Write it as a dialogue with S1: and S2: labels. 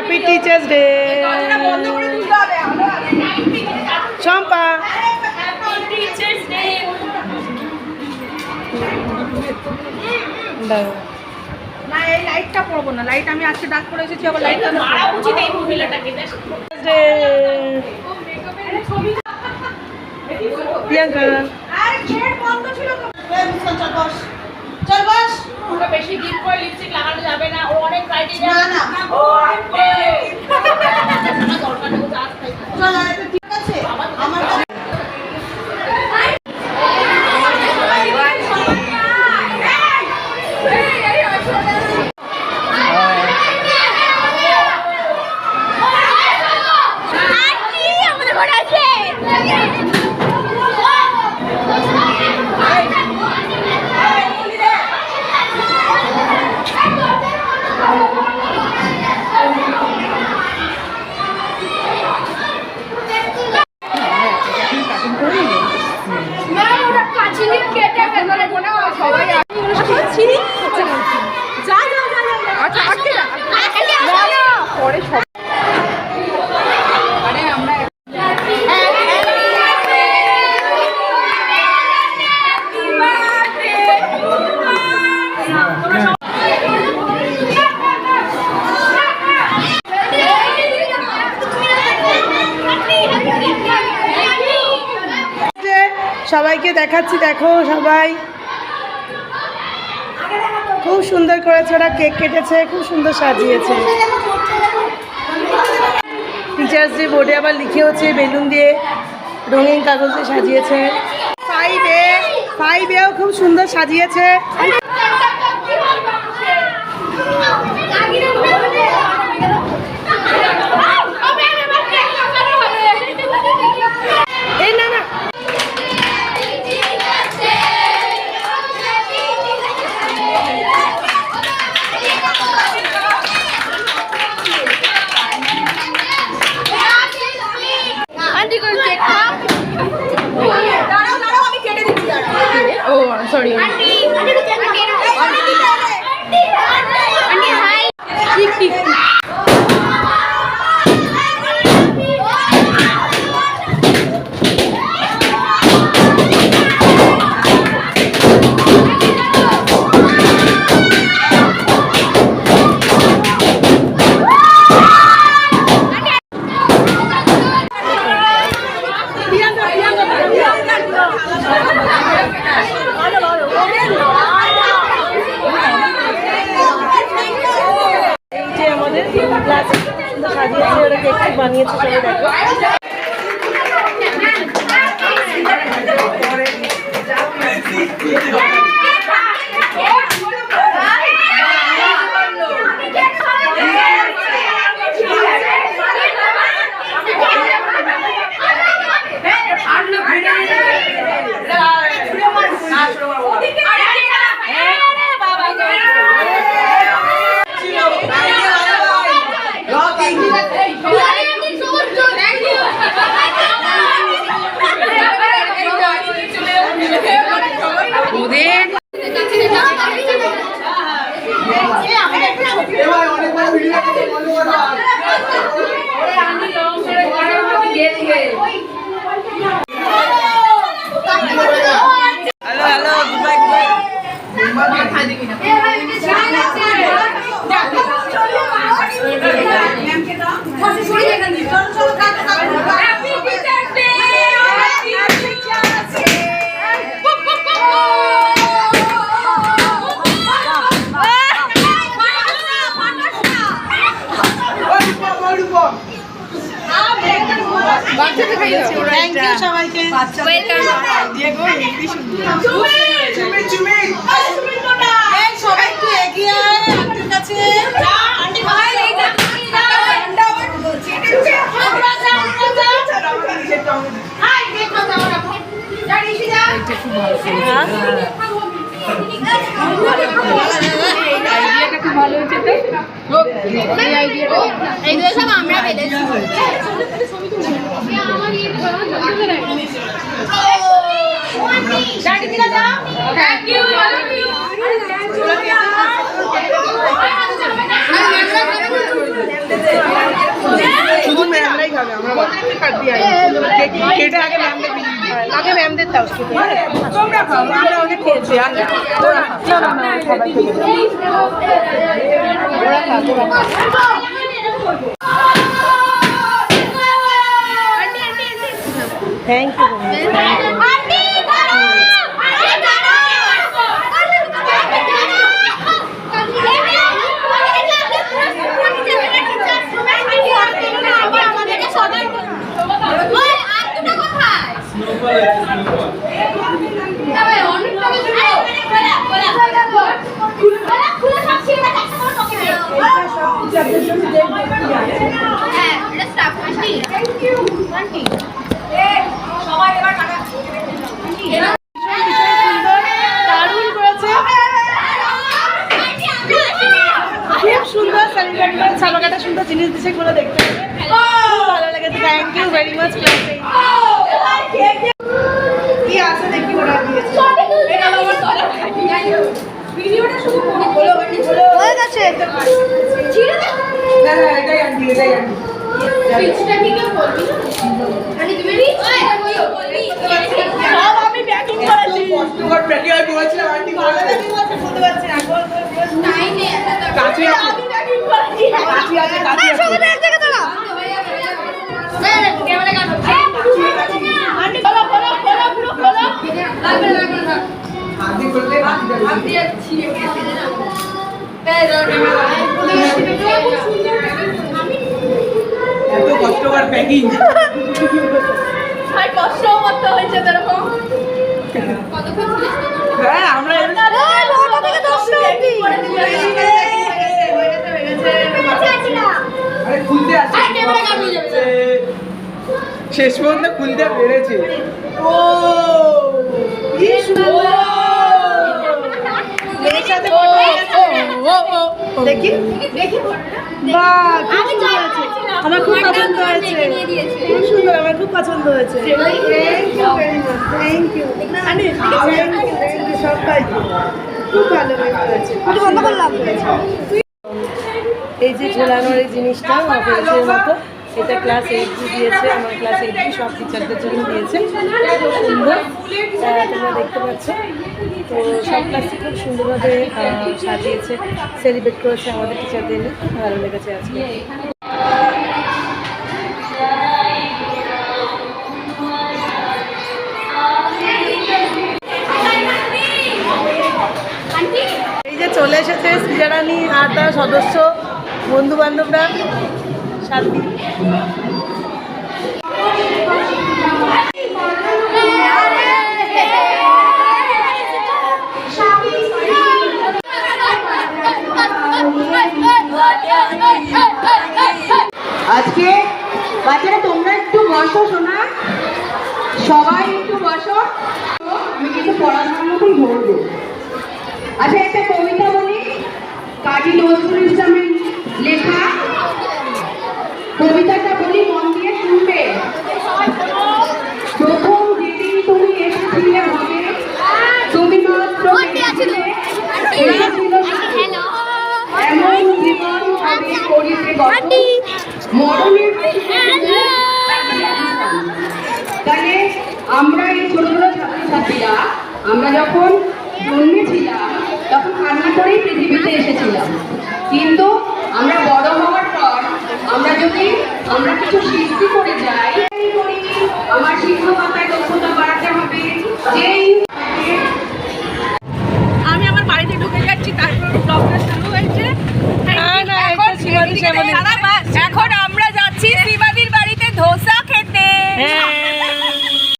S1: Happy teachers day চম্পা।
S2: না এই লাইটটা পড়ব না লাইট আমি আজকে ডাক করে এসেছি আবার লাইটটা মারা উচিত এই মহিলাটাকে
S1: ডে প্রিয়াঙ্কা
S2: ওটা বেশি দিন করে লিপস্টিক লাগানো যাবে না। ও অনেক ক্রাইটেরিয়া না না। ও দরকার নেই চার্জ
S1: যে সবাইকে দেখাচ্ছি দেখো সবাই। খুব সুন্দর করেছে ওরা কেক কেটেছে, খুব সুন্দর সাজিয়েছে। টিচার্স ডে বোর্ডে আবার লিখেওছে বেলুন দিয়ে রঙিন কাগজে সাজিয়েছে। ফাইভ এ ফাইভ এও খুব সুন্দর সাজিয়েছে এই না না
S2: ও সরি
S1: এই কেক টেক বানিয়েছে সবাই ইউ সবাইকে আলোচিত
S2: এইগুলো সব আমরা ফেলেছি শুধু ম্যামরাই খাবে আমরা
S1: কেটে আগে ম্যামরাই আগে ম্যামদের দাও তোমরা খাও আমরা অনেক খেয়েছি না। তোরা। থ্যাংক ইউ দারুণ করেছে খুব সুন্দর সেলিব্রেট ছাপাকাটা সুন্দর জিনিস দিচ্ছে গুলো দেখতে হবে। খুব ভালো লেগেছে থ্যাংক ইউ ভেরি মাচ কি আছে দেখি ওরা দিয়েছে
S3: হয়ে গেছে
S1: না না এটাই আনবি এটাই আনবি
S2: সব আমি প্যাকিং করেছি
S1: কষ্টকর প্যাটি আমি বলছিলাম আন্টি ভালো লাগে বলতে পারছি না বল বল বল কাছে আছে
S2: আমি প্যাকিং ভাই কষ্ট করতে হয়েছে এরকম
S1: হ্যাঁ আমরা শেষ পর্যন্ত খুলতে পেরেছে। ও দেখি। আমার খুব পছন্দ হয়েছে। খুব সুন্দর আমার খুব পছন্দ হয়েছে। থ্যাংক ইউ সবাই। খুব ভালো হয়েছে। বন্ধ করলাম। এই যে ঝোলানোর এই জিনিসটা অফিসের মতো এটা ক্লাস এইট দিয়েছে আমার ক্লাস এইট সব টিচারদের জন্য দিয়েছে। খুব সুন্দর। তোমরা দেখতে পাচ্ছ। তো সব ক্লাসে খুব সুন্দরভাবে সাজিয়েছে সেলিব্রেট করেছে আমাদের টিচারদের। খুব ভালো লেগেছে আজকে। এই যে চলে এসেছে শ্রীজারানী আর তার সদস্য বন্ধু বান্ধবরা সাথী
S4: সবাই একটু বসো। আমি কিন্তু পড়াশোনার ধরবো। আচ্ছা একটা কবিতা বলি। কাজী নজরুল ইসলামের লেখা। কবিতাটা বলি, মন দিয়ে শুনবে। প্রথম যেদিন তুমি এসেছিলে হবে তুমি মাত্র। এমন জীবন হবে করিতে মরণের আমরা এই ছোট ছোট ছাত্রছাত্রীরা, আমরা যখন জন্মেছিলাম তখন কান্না করেই পৃথিবীতে এসেছিলাম। কিন্তু আমরা বড় হওয়ার পর আমরা যদি আমরা কিছু সৃষ্টি করে যাই